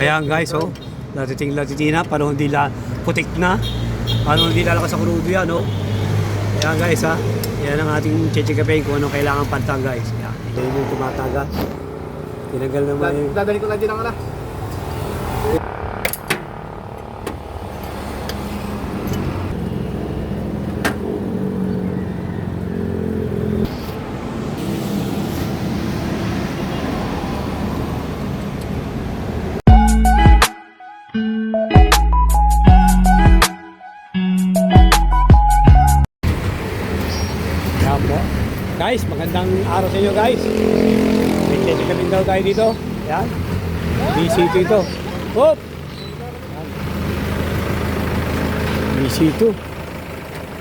Ayan guys, oh. Latiting latitina, paano hindi la putik na. Paano hindi lalakas sa crudo yan, oh. Ayan guys, ha. Yan ang ating chichikapain kung anong kailangan pantang guys. Yan. Yan yung tumatagas. Tinanggal naman yung... Dadali ko lang din ang ala. Guys, magandang araw sa inyo guys. May chichikapain daw tayo dito. Yan. BC2 ito. Hop! Yan. BC2.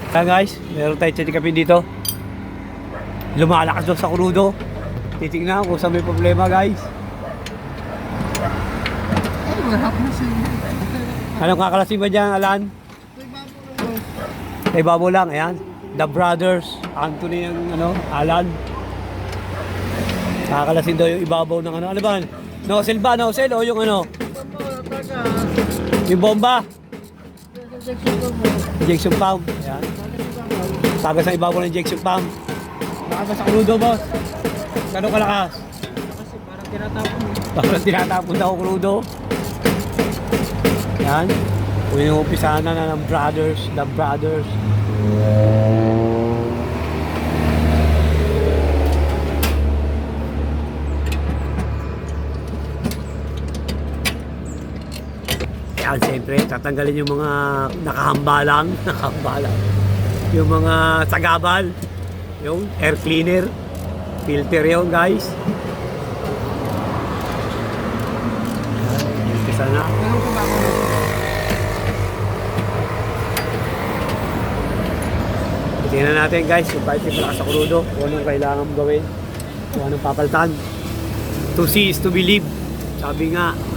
Yan guys, meron tayo chichikapain dito. Lumalakas daw sa crudo. Titignan kung saan may problema guys. Anong kakalasin ba dyan, Alan? Kay Babo lang, ayan. The Brothers, Anthony yung ano, Alan. Kakalasin daw yung ibabaw ng ano. Ano ba? Nozzle ba? Nozzle o yung ano? Yung bomba? Injection pump. Ayan. Tagas ang ibabaw ng injection pump. Nakagas sa crudo, boss. Gano'ng kalakas? Kasi parang tinatapon. Parang tinatapon daw crudo. Yan. Yung umpisahan na ng brothers, the brothers. Yan, siyempre, tatanggalin yung mga nakahambalang, nakahambalang. Yung mga sagabal, yung air cleaner, filter yun, guys. Na. Ko ba ako? Tingnan natin guys, yung yung malakas sa krudo, kung anong kailangan gawin, kung anong papaltan. To see is to believe. Sabi nga.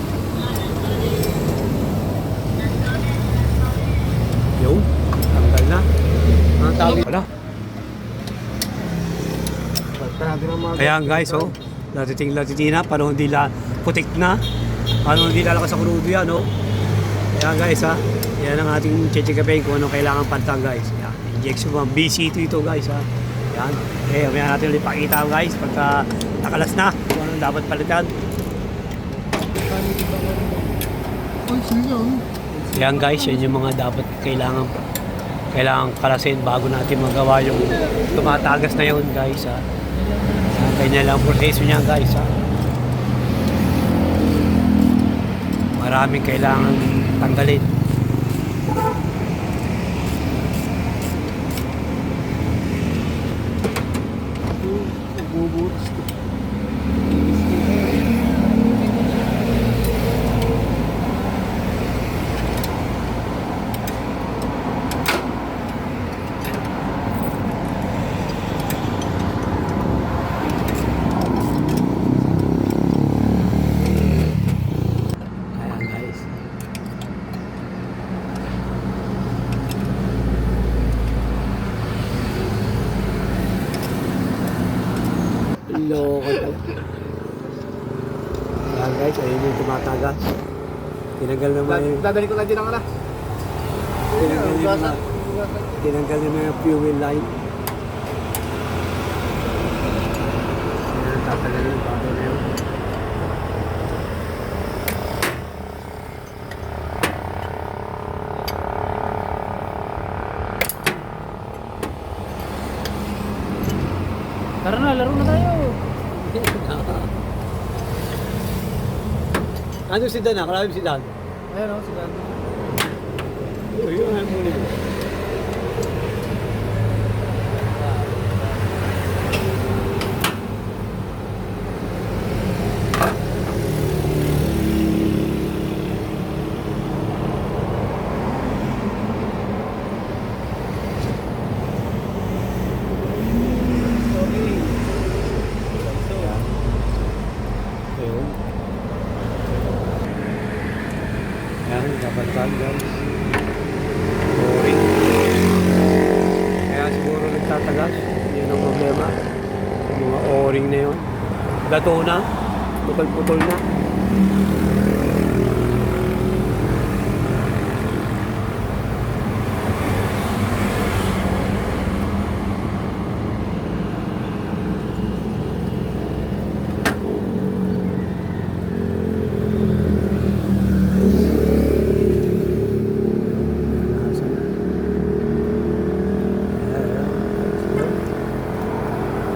Ang tawag Wala. Na. Ayan guys, oh. Latiting latitina, paano hindi la putik na. Paano hindi lalakas sa krudo yan, oh. Ayan guys, ha. Yan ang ating chichikapain kung anong kailangan pantang guys. Yan. Injection mo. BC2 ito guys, ha. Yan. Eh, may natin ulit pakita guys pagka nakalas na kung anong dapat palitan. Oh. Yan guys, yan yung mga dapat kailangan kailangan kalasin bago natin magawa yung tumatagas na yun guys ha. Yan, ganyan lang ang proseso niya guys ha. Maraming kailangan tanggalin. Bubuts. Ayan guys. Loko to. Ayan guys, ayun yung tumatagas. Tinanggal naman yung, Dadali ko lang din ang ala. tinanggal tinanggal yung fuel line. Ayan, tatanggalin yung bago na yun. Tara na, laro na tayo. Ano si Dan? Nakalawin si Dan. Ayun oh, sige. Ayun, ano mo nito? Ayun. Ayan, dapat tan guys. Boring. Kaya siguro nagtatagas. Yun ang problema. Yung mga o-ring na yun. Gato na. Putol-putol na.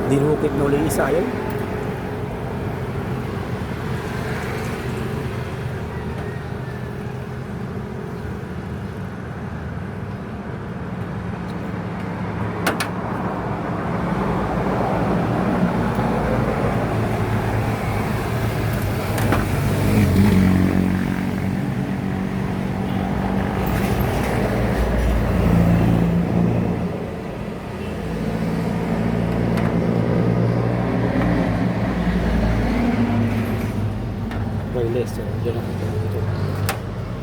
Dinukit na ulit isa yun. Wireless. So, dyan ako ito.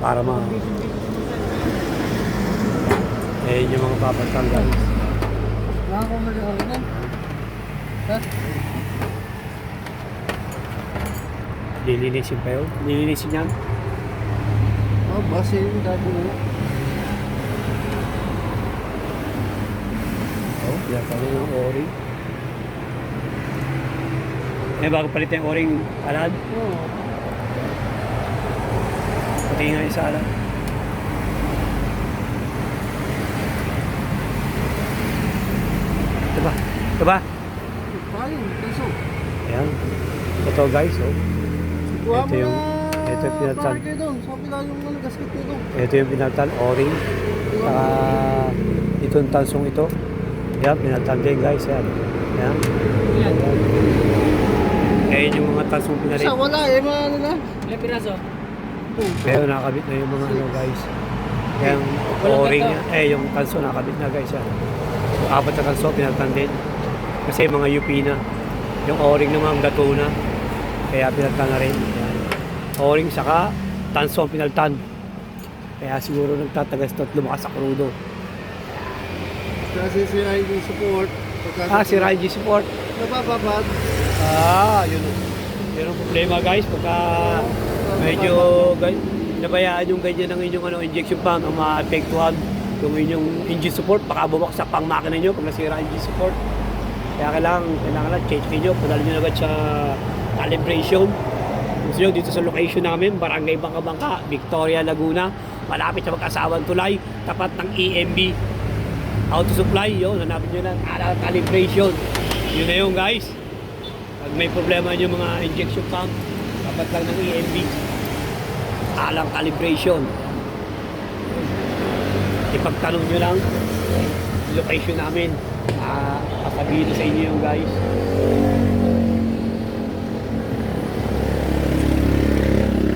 Para ma... Eh, yun yung mga papatang guys. Nakakamali ako nun. Ha? Lilinisin pa yun. Lilinisin yan. Oh, base yung dati mo. Oh, yan pala yung o-ring. Eh, bago palit yung o-ring, alad. Oo. Pati nga yung sa alad. Ito ba? Ito ba? Fine, kaso. Ayan. Ito guys, oh. Ito yung- ito yung pinatan. Ito yung pinaltan, o-ring. Saka itong tansong ito. Yan, pinaltan din guys. Yan. Yan. Yan. Ayan yung mga tansong pinalit. Isa, wala eh. Mga ano na. Ilang piraso? Pero nakabit na yung mga ano guys. Yung o-ring. Eh, yung tanso nakabit na guys. Yan. Apat na tanso, pinaltan din. Kasi mga UP na. Yung o-ring naman gato na. Kaya pinaltan na rin. Yan. O-ring saka tanso ang pinaltan. Kaya siguro nagtatagas to at lumakas sa crudo. Kasi si ID support. Ah, si Raiji Support. Napapapad. Ah, yun. Yun ang problema guys. Pagka medyo nabayaan yung ganyan ng inyong ano, injection pump ang maapektuhan yung inyong engine support. Baka bumagsak pa ang makina nyo pag nasira engine support. Kaya kailangan, kailangan lang change nyo. Padala nyo agad sa calibration. Gusto nyo dito sa location namin, Barangay Bangka-Bangka, Victoria, Laguna. Malapit sa mag-asawang tulay, tapat ng EMB. Auto supply, yun, hanapin nyo lang, calibration. Yun na yun guys. Pag may problema yung mga injection pump, dapat lang ng EMB. Alang calibration. Ipagtanong nyo lang location namin. Uh, kasabihin na sa inyo yung guys.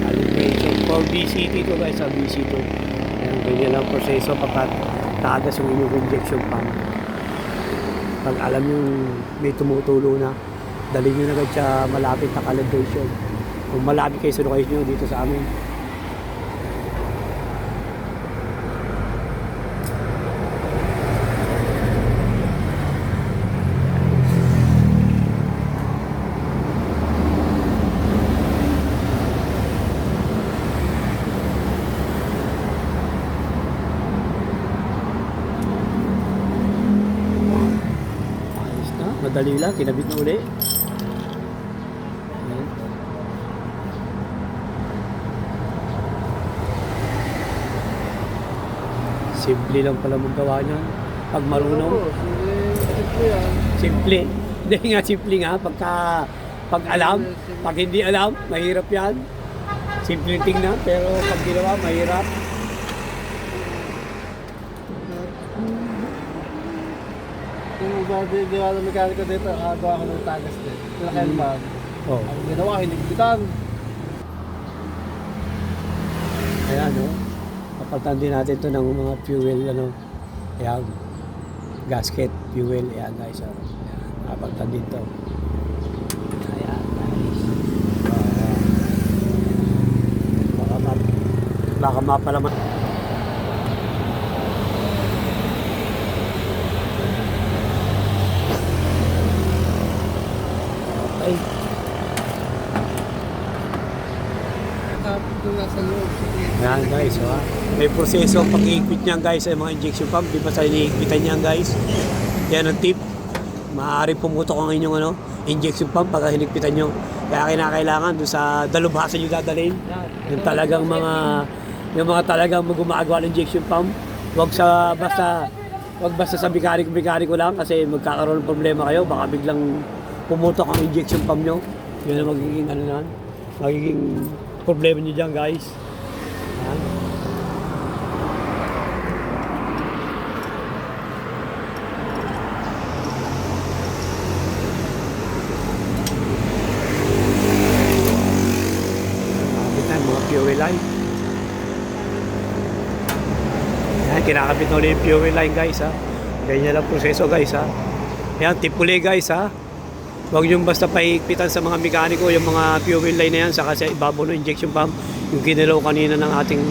Calibration for BCT to guys, sa BC2. Ayan, ganyan lang proseso kapag tagas yung inyong injection pump. Pag alam yung may tumutulo na, dali nyo na agad sa malapit na calibration. Kung malapit kayo sa location nyo dito sa amin, Ayos na, madali lang, kinabit na uli. Ayan. Simple lang pala magawa niyan. Pag marunong, simple yan. simple. Hindi nga simple nga, pagka pag alam, pag hindi alam, mahirap yan. Simple tingnan, pero pag ginawa, mahirap. Ako ng mekaniko dito, agawa ko ng tagas din. Kailangan Hmm. man. Oh, Ang ginawa, hinigpitan. kaya ano, kapalitan din natin to ng mga fuel, ano, ayan, gasket, fuel, ayan guys, oh. ayan, kapalitan din to. Ayan guys. Baka baka mapalaman. Okay. carpet doon nasa loob. Yan guys, ha? May proseso ang pag-iikpit niyan guys sa mga injection pump. Di ba sa iniikpitan niyan guys? Yan ang tip. Maaari pumutok ang inyong ano, injection pump pag hinigpitan nyo. Kaya kinakailangan doon sa dalubhasa nyo dadalhin. Yung talagang mga yung mga talagang gumagawa ng injection pump. Huwag sa basta Huwag basta sa bikari-bikari ko lang kasi magkakaroon ng problema kayo. Baka biglang pumutok ang injection pump nyo. Yun ang magiging ano na, magiging problema nyo dyan guys. Yan. Kapit na mga fuel line. Yan, kinakabit na ulit yung fuel line guys ha. Ganyan lang proseso guys ha. Yan, tip uli guys ha. Huwag yung basta pahigpitan sa mga mekaniko yung mga fuel line na yan saka sa ibabaw ng injection pump. Yung kinalaw kanina ng ating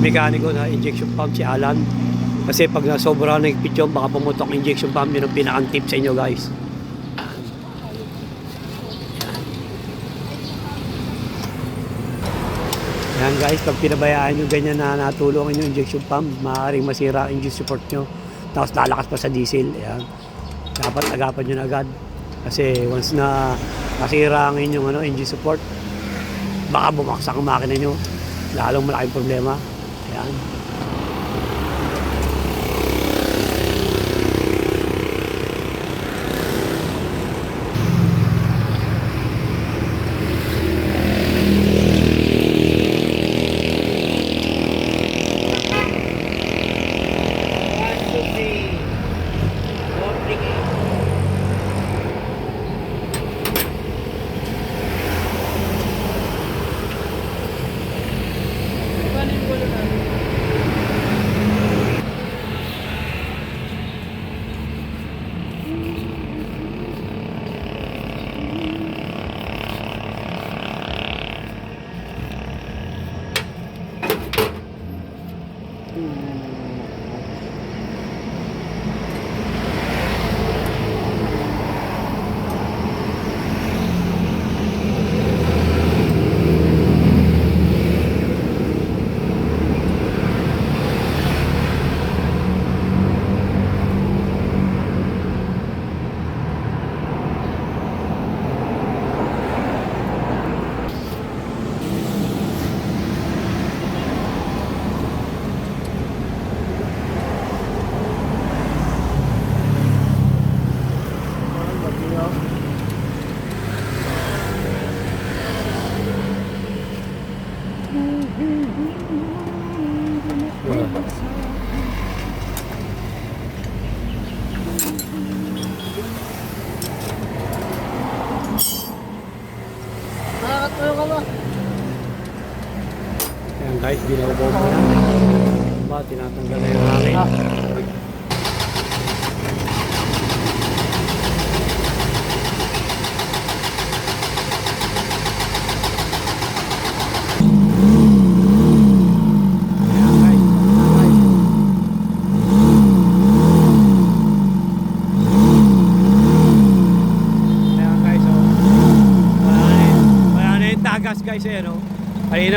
mekaniko na injection pump si Alan. Kasi pag nasobra na higpit yun, baka pumutok ang injection pump. Yun ang pinakang tip sa inyo guys. Yan guys, pag pinabayaan nyo ganyan na natulong yung injection pump, maaaring masira ang engine support nyo. Tapos lalakas pa sa diesel. Yan. Dapat agapan nyo na agad. Kasi once na masira ang inyong ano, engine support, baka bumaksak ang makina nyo. Lalong malaking problema. Yan. Mm-hmm.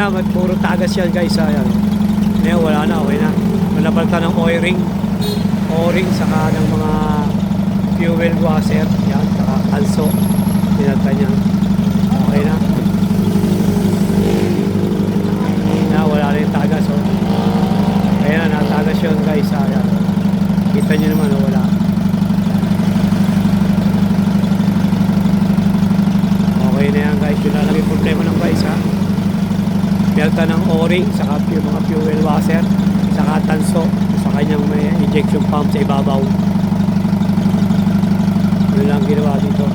Mag puro tagas yan guys, ayan. Ngayon, wala na, okay na. Manapalitan ng o-ring. O-ring, saka ng mga fuel washer, yan, saka kalso. Tinagta niya. Okay na. Na, wala na yung tagas, oh. Ayan, natagas yun guys, ayan. Kita niyo naman, oh, wala. Okay na yan guys, yun lang yung problema ng guys ha. Pelta ng o-ring, saka yung mga fuel washer, saka tanso, sa kanyang may injection pump sa ibabaw. Yun lang ginawa dito.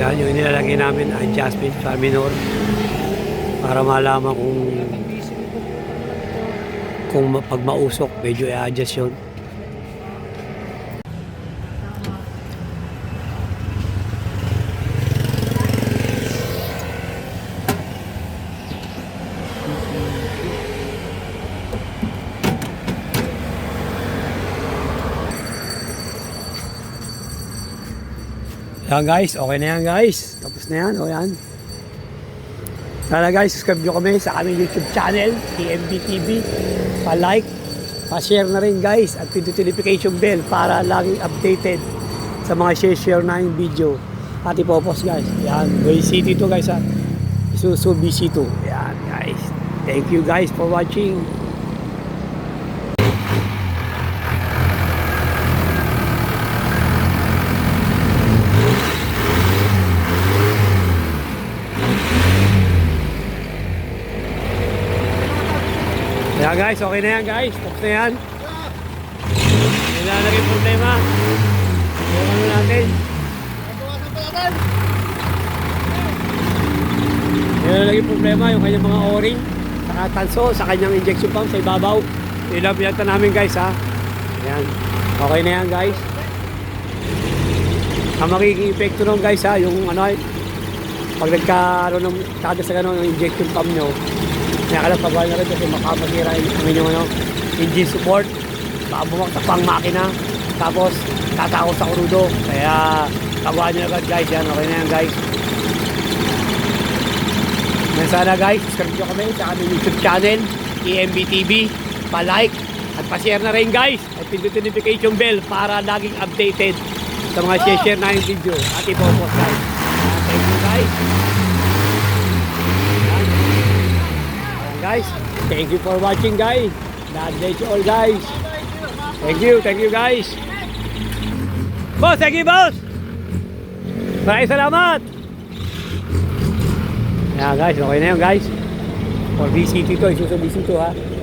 Yan yung nilalagay namin adjustment sa minor para malaman kung kung pag mausok medyo i-adjust yun Yan guys, okay na yan guys. Tapos na yan, o yan. Sana guys, subscribe nyo kami sa aming YouTube channel, TMB TV. Pa-like, pa-share na rin guys at pindutin notification bell para laging updated sa mga share-share na yung video. At ipopost guys. Yan, Way City to guys ha. Isuzu BC2. Yan guys. Thank you guys for watching. Yan guys, okay na yan guys. Tapos na yan. Wala na rin problema. Yung ano natin. Yan na naging problema yung kanyang mga o-ring, saka tanso, sa kanyang injection pump sa ibabaw. Ilapyata namin guys ha. Ayan. Okay na yan guys. Ang magiging epekto nun guys ha, yung ano ay, pag nagkaroon ng kada sa gano'n ng injection pump nyo, nakakalapagawa na rin kasi makapasira yung inyong ano, engine support, baka bumaktak pa ang makina, tapos tatakot sa kurudo. Kaya pagawa nyo agad guys yan, okay na yan guys. Yan sana guys, subscribe nyo kami sa aming YouTube channel, EMB TV, pa-like at pa-share na rin guys at pindutin notification bell para laging updated sa mga share na yung video at ipopost guys. Thank you guys. Yan. Ayan, guys, thank you for watching guys. God bless you all guys. Thank you, thank you guys. Boss, thank you boss. Maraming salamat. Yan guys, okay na yun guys. For BCT to, isuso BCT to ha.